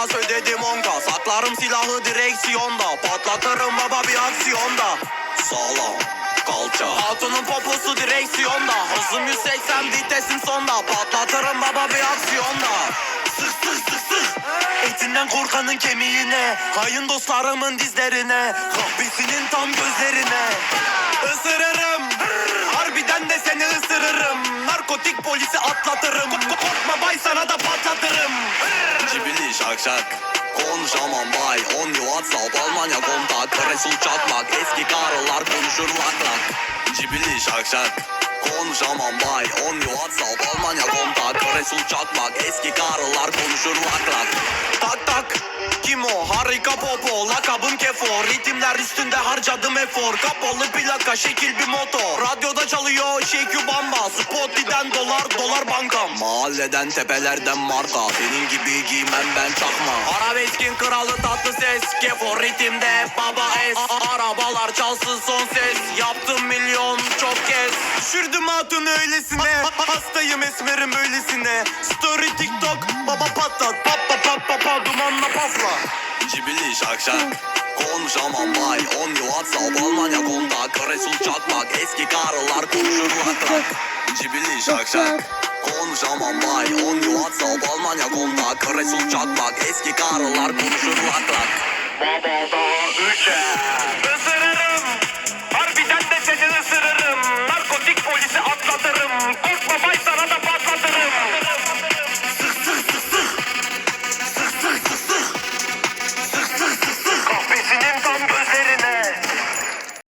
biraz ödedim onka Saklarım silahı direksiyonda. Patlatırım baba bir aksiyonda. Sağlam kalça. Hatunun poposu direksiyonda. Hızım 180 vitesim sonda. Patlatırım baba bir aksiyonda. Sık sık sık sık. Etinden korkanın kemiğine. Hayın dostlarımın dizlerine. Kahvesinin tam gözlerine. Isırırım. Harbiden de seni ısırırım. Narkotik polisi atlatırım. Korkma bay sana da patlatırım şak şak. Konuşamam bay On you WhatsApp Almanya kontak Resul çakmak Eski karılar konuşur lak lak Cibili şak şak. Konuşamam bay On you WhatsApp Almanya kontak Resul çakmak Eski karılar konuşur lak lak Tak tak? Harika popo, lakabım kefo Ritimler üstünde harcadım efor. Kapalı plaka, şekil bir moto. Radyoda çalıyor Şekü Bamba. Spotify'den dolar, dolar bankam. Mahalleden tepelerden marka. Senin gibi giymem ben çakma. Arabeskin kralı tatlı ses. Kefo ritimde baba es. Arabalar çalsın son ses. Yaptım milyon çok kez. Düşürdüm hatun öylesine. Hastayım esmerim öylesine Story TikTok baba patlat Pap 2000'li şakşak Konuşamam bay. On yu WhatsApp Almanya kontak Resul çakmak. Eski karılar konuşur rahat Cibili şakşak Konuşamam bay. On yu WhatsApp Almanya kontak Resul çakmak. Eski karılar konuşur rahat Baba da üçer